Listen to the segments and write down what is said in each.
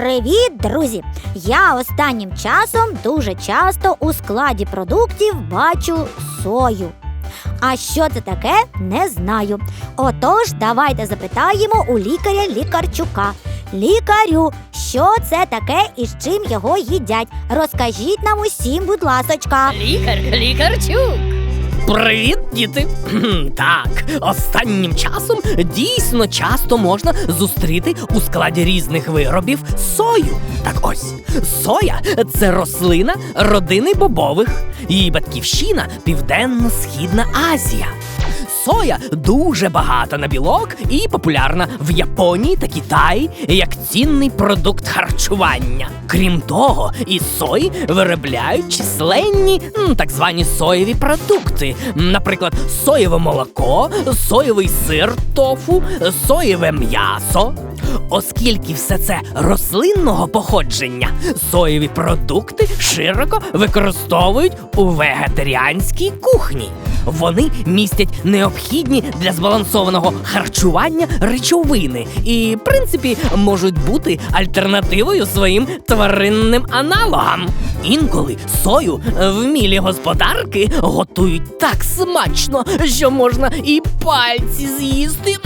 Привіт, друзі! Я останнім часом дуже часто у складі продуктів бачу сою. А що це таке, не знаю. Отож, давайте запитаємо у лікаря лікарчука. Лікарю, що це таке і з чим його їдять? Розкажіть нам усім, будь ласочка. Лікар, лікарчук. Привіт, діти! Так, останнім часом дійсно часто можна зустріти у складі різних виробів сою. Так ось, соя це рослина родини бобових. Її батьківщина Південно-Східна Азія. Соя дуже багата на білок і популярна в Японії та Китаї як цінний продукт харчування. Крім того, із сої виробляють численні так звані соєві продукти, наприклад, соєве молоко, соєвий сир тофу, соєве м'ясо. Оскільки все це рослинного походження, соєві продукти широко використовують у вегетаріанській кухні. Вони містять необхідні для збалансованого харчування речовини і, в принципі, можуть бути альтернативою своїм тваринним аналогам. Інколи сою вмілі господарки готують так смачно, що можна і пальці з'їсти.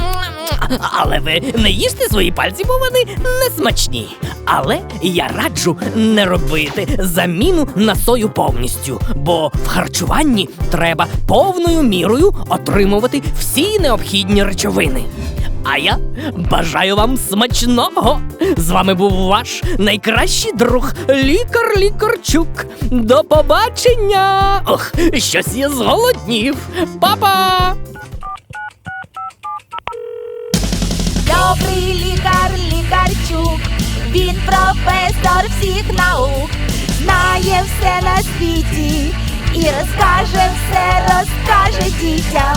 Але ви не їжте свої пальці, бо вони не смачні. Але я раджу не робити заміну на сою повністю, бо в харчуванні треба повною мірою отримувати всі необхідні речовини. А я бажаю вам смачного! З вами був ваш найкращий друг, лікар Лікарчук. До побачення! Ох, щось я зголоднів. Па-па! Добрий лікар, лікарчук, він професор всіх наук, знає все на світі і розкаже все, розкаже дітям.